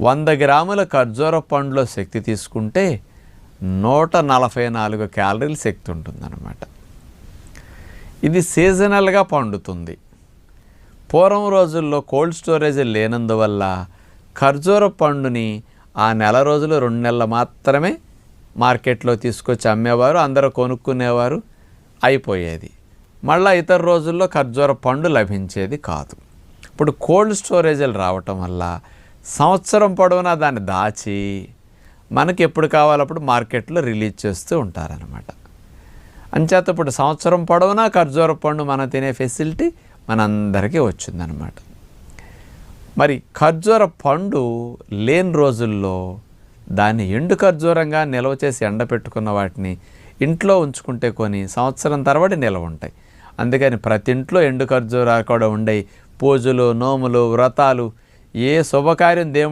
వంద గ్రాముల ఖర్జూర పండులో శక్తి తీసుకుంటే నూట నలభై నాలుగు క్యాలరీల శక్తి ఉంటుందన్నమాట. ఇది సీజనల్గా పండుతుంది. పూర్వం రోజుల్లో కోల్డ్ స్టోరేజ్ లేనందువల్ల ఖర్జూర పండుని ఆ నెల రోజులు రెండు నెలలు మాత్రమే మార్కెట్లో తీసుకొచ్చి అమ్మేవారు అందరూ కొనుక్కునేవారు అయిపోయేది. మళ్ళీ ఇతర రోజుల్లో ఖర్జూర పండు లభించేది కాదు. ఇప్పుడు కోల్డ్ స్టోరేజీలు రావటం వల్ల సంవత్సరం పొడవునా దాన్ని దాచి మనకి ఎప్పుడు కావాలప్పుడు మార్కెట్లో రిలీజ్ చేస్తూ ఉంటారనమాట అంచేత ఇప్పుడు సంవత్సరం పొడవునా ఖర్జూర పండు మనం తినే ఫెసిలిటీ మనందరికీ వచ్చిందనమాట మరి ఖర్జూర పండు లేని రోజుల్లో దాన్ని ఎండు ఖర్జూరంగా నిల్వ చేసి ఎండపెట్టుకున్న వాటిని ఇంట్లో ఉంచుకుంటే కొని సంవత్సరం తరబడి నిల్వ ఉంటాయి. అందుకని ప్రతి ఇంట్లో ఎండు ఖర్జూరాలు కూడా ఉండే పూజలు నోములు వ్రతాలు ఏ శుభకార్యం దేవుడు